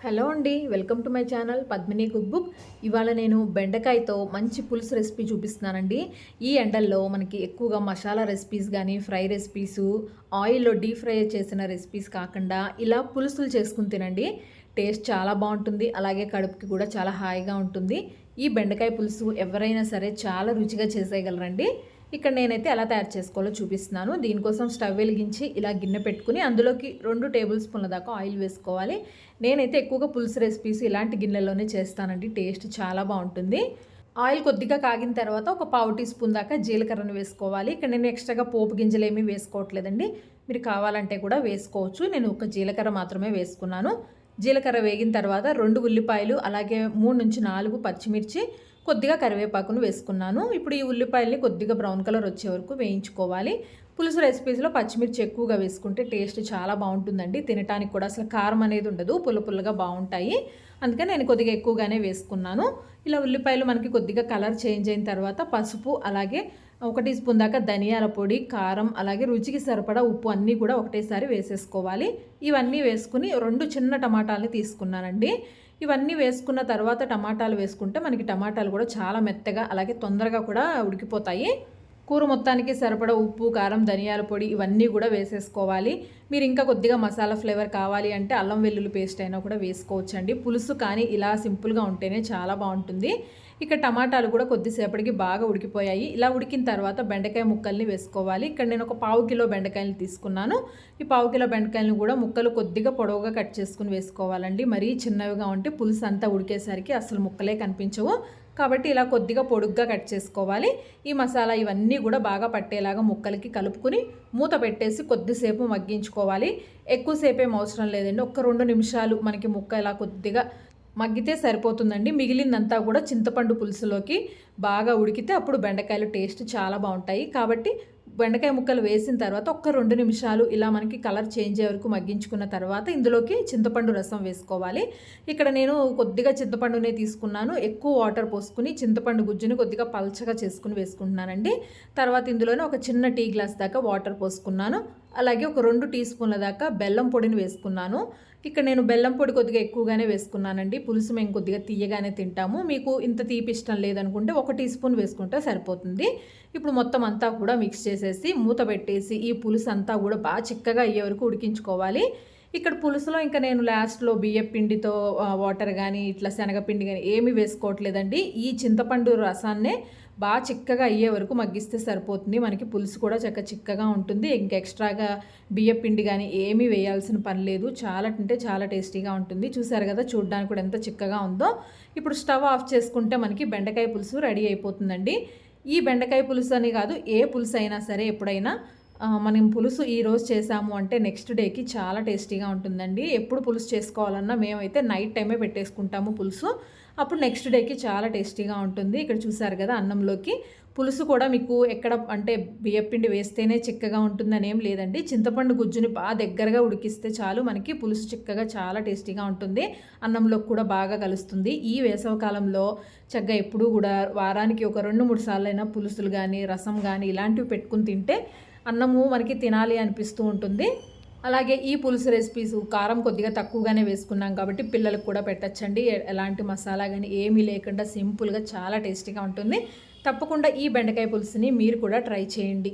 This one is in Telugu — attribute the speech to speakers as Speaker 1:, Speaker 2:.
Speaker 1: హలో అండి welcome to my channel Padmini cook book. ఇవాళ నేను బెండకాయతో మంచి పులుసు రెసిపీ చూపిస్తున్నానండి. ఈ ఎండల్లో మనకి ఎక్కువగా మసాలా రెసిపీస్ కానీ ఫ్రై రెసిపీస్ ఆయిల్లో డీప్ ఫ్రై చేసిన రెసిపీస్ కాకుండా ఇలా పులుసులు చేసుకుని తినండి. టేస్ట్ చాలా బాగుంటుంది అలాగే కడుపుకి కూడా చాలా హాయిగా ఉంటుంది. ఈ బెండకాయ పులుసు ఎవరైనా సరే చాలా రుచిగా చేసేయగలరండి. ఇక్కడ నేనైతే ఎలా తయారు చేసుకోవాలో చూపిస్తున్నాను. దీనికోసం స్టవ్ వెలిగించి ఇలా గిన్నె పెట్టుకుని అందులోకి రెండు టేబుల్ స్పూన్ల దాకా ఆయిల్ వేసుకోవాలి. నేనైతే ఎక్కువగా పులుసు రెసిపీస్ ఇలాంటి గిన్నెలోనే చేస్తానండి. టేస్ట్ చాలా బాగుంటుంది. ఆయిల్ కొద్దిగా కాగిన తర్వాత ఒక పావు టీ స్పూన్ దాకా జీలకర్రను వేసుకోవాలి. ఇక్కడ నేను ఎక్స్ట్రాగా పోపు గింజలు ఏమీ వేసుకోవట్లేదండి. మీరు కావాలంటే కూడా వేసుకోవచ్చు. నేను ఒక జీలకర్ర మాత్రమే వేసుకున్నాను. జీలకర్ర వేగిన తర్వాత రెండు ఉల్లిపాయలు అలాగే మూడు నుంచి నాలుగు పచ్చిమిర్చి కొద్దిగా కరివేపాకును వేసుకున్నాను. ఇప్పుడు ఈ ఉల్లిపాయల్ని కొద్దిగా బ్రౌన్ కలర్ వచ్చే వరకు వేయించుకోవాలి. పులుసు రెసిపీస్లో పచ్చిమిర్చి ఎక్కువగా వేసుకుంటే టేస్ట్ చాలా బాగుంటుందండి. తినటానికి కూడా అసలు కారం అనేది ఉండదు. పుల్ల పుల్లగా బాగుంటాయి. అందుకని నేను కొద్దిగా ఎక్కువగానే వేసుకున్నాను. ఇలా ఉల్లిపాయలు మనకి కొద్దిగా కలర్ చేంజ్ అయిన తర్వాత పసుపు అలాగే ఒక టీ స్పూన్ దాకా ధనియాల పొడి కారం అలాగే రుచికి సరిపడా ఉప్పు అన్నీ కూడా ఒకటేసారి వేసేసుకోవాలి. ఇవన్నీ వేసుకుని రెండు చిన్న టమాటాలని తీసుకున్నానండి. ఇవన్నీ వేసుకున్న తర్వాత టమాటాలు వేసుకుంటే మనకి టమాటాలు కూడా చాలా మెత్తగా అలాగే తొందరగా కూడా ఉడికిపోతాయి. కూర మొత్తానికి సరిపడా ఉప్పు కారం ధనియాల పొడి ఇవన్నీ కూడా వేసేసుకోవాలి. మీరు ఇంకా కొద్దిగా మసాలా ఫ్లేవర్ కావాలి అంటే అల్లం వెల్లుల్లి పేస్ట్ అయినా కూడా వేసుకోవచ్చండి. పులుసు కానీ ఇలా సింపుల్గా ఉంటేనే చాలా బాగుంటుంది. ఇక టమాటాలు కూడా కొద్దిసేపటికి బాగా ఉడికిపోయాయి. ఇలా ఉడికిన తర్వాత బెండకాయ ముక్కల్ని వేసుకోవాలి. ఇక్కడ నేను ఒక పావు కిలో బెండకాయలు తీసుకున్నాను. ఈ పావు కిలో బెండకాయలను కూడా ముక్కలు కొద్దిగా పొడవుగా కట్ చేసుకుని వేసుకోవాలండి. మరీ చిన్నవిగా ఉంటే పులుసు అంతా ఉడికేసరికి అసలు ముక్కలే కనిపించవు. కాబట్టి ఇలా కొద్దిగా పొడుగ్గా కట్ చేసుకోవాలి. ఈ మసాలా ఇవన్నీ కూడా బాగా పట్టేలాగా ముక్కలకి కలుపుకుని మూత పెట్టేసి కొద్దిసేపు మగ్గించుకోవాలి. ఎక్కువసేపు ఏం అవసరం లేదండి. ఒక్క రెండు నిమిషాలు మనకి ముక్క ఇలా కొద్దిగా మగ్గితే సరిపోతుందండి. మిగిలిందంతా కూడా చింతపండు పులుసులోకి బాగా ఉడికితే అప్పుడు బెండకాయలు టేస్ట్ చాలా బాగుంటాయి. కాబట్టి బెండకాయ ముక్కలు వేసిన తర్వాత ఒక్క రెండు నిమిషాలు ఇలా మనకి కలర్ చేంజ్ అయ్యే వరకు మగ్గించుకున్న తర్వాత ఇందులోకి చింతపండు రసం వేసుకోవాలి. ఇక్కడ నేను కొద్దిగా చింతపండునే తీసుకున్నాను. ఎక్కువ వాటర్ పోసుకుని చింతపండు గుజ్జుని కొద్దిగా పల్చగా చేసుకుని వేసుకుంటున్నానండి. తర్వాత ఇందులోనే ఒక చిన్న టీ గ్లాస్ దాకా వాటర్ పోసుకున్నాను. అలాగే ఒక రెండు టీ స్పూన్ల దాకా బెల్లం పొడిని వేసుకున్నాను. ఇక్కడ నేను బెల్లం పొడి కొద్దిగా ఎక్కువగానే వేసుకున్నానండి. పులుసు మేము కొద్దిగా తీయగానే తింటాము. మీకు ఇంత తీపి ఇష్టం లేదనుకుంటే ఒక టీ స్పూన్ వేసుకుంటే సరిపోతుంది. ఇప్పుడు మొత్తం అంతా కూడా మిక్స్ చేసేసి మూత పెట్టేసి ఈ పులుసు అంతా కూడా బాగా చిక్కగా అయ్యే వరకు ఉడికించుకోవాలి. ఇక్కడ పులుసులో ఇంకా నేను లాస్ట్లో బియ్యం పిండితో వాటర్ కానీ ఇట్లా శనగపిండి కానీ ఏమీ వేసుకోవట్లేదండి. ఈ చింతపండు రసాన్నే బాగా చిక్కగా అయ్యే వరకు మగ్గిస్తే సరిపోతుంది. మనకి పులుసు కూడా చక్క చిక్కగా ఉంటుంది. ఇంకా ఎక్స్ట్రాగా బియ్యం పిండి కానీ ఏమీ వేయాల్సిన పని లేదు. చాలా అంటే చాలా టేస్టీగా ఉంటుంది. చూసారు కదా చూడడానికి కూడా ఎంత చిక్కగా ఉందో. ఇప్పుడు స్టవ్ ఆఫ్ చేసుకుంటే మనకి బెండకాయ పులుసు రెడీ అయిపోతుందండి. ఈ బెండకాయ పులుసు అని కాదు ఏ పులుసు అయినా సరే ఎప్పుడైనా మనం పులుసు ఈరోజు చేసాము అంటే నెక్స్ట్ డేకి చాలా టేస్టీగా ఉంటుందండి. ఎప్పుడు పులుసు చేసుకోవాలన్నా మేమైతే నైట్ టైమే పెట్టేసుకుంటాము పులుసు. అప్పుడు నెక్స్ట్ డేకి చాలా టేస్టీగా ఉంటుంది. ఇక్కడ చూసారు కదా అన్నంలోకి. పులుసు కూడా మీకు ఎక్కడ అంటే బియ్యపిండి వేస్తేనే చిక్కగా ఉంటుందని ఏం లేదండి. చింతపండు గుజ్జుని బాగా దగ్గరగా ఉడికిస్తే చాలు. మనకి పులుసు చిక్కగా చాలా టేస్టీగా ఉంటుంది. అన్నంలో కూడా బాగా కలుస్తుంది. ఈ వేసవకాలంలో చక్కగా ఎప్పుడూ కూడా వారానికి ఒక రెండు మూడు సార్లు అయినా పులుసులు కానీ రసం కానీ ఇలాంటివి పెట్టుకుని తింటే అన్నము మనకి తినాలి అనిపిస్తూ ఉంటుంది. అలాగే ఈ పులుసు రెసిపీస్ కారం కొద్దిగా తక్కువగానే వేసుకున్నాం కాబట్టి పిల్లలకు కూడా పెట్టచ్చండి. ఎలాంటి మసాలా కానీ ఏమీ లేకుండా సింపుల్గా చాలా టేస్టీగా ఉంటుంది. తప్పకుండా ఈ బెండకాయ పులుసుని మీరు కూడా ట్రై చేయండి.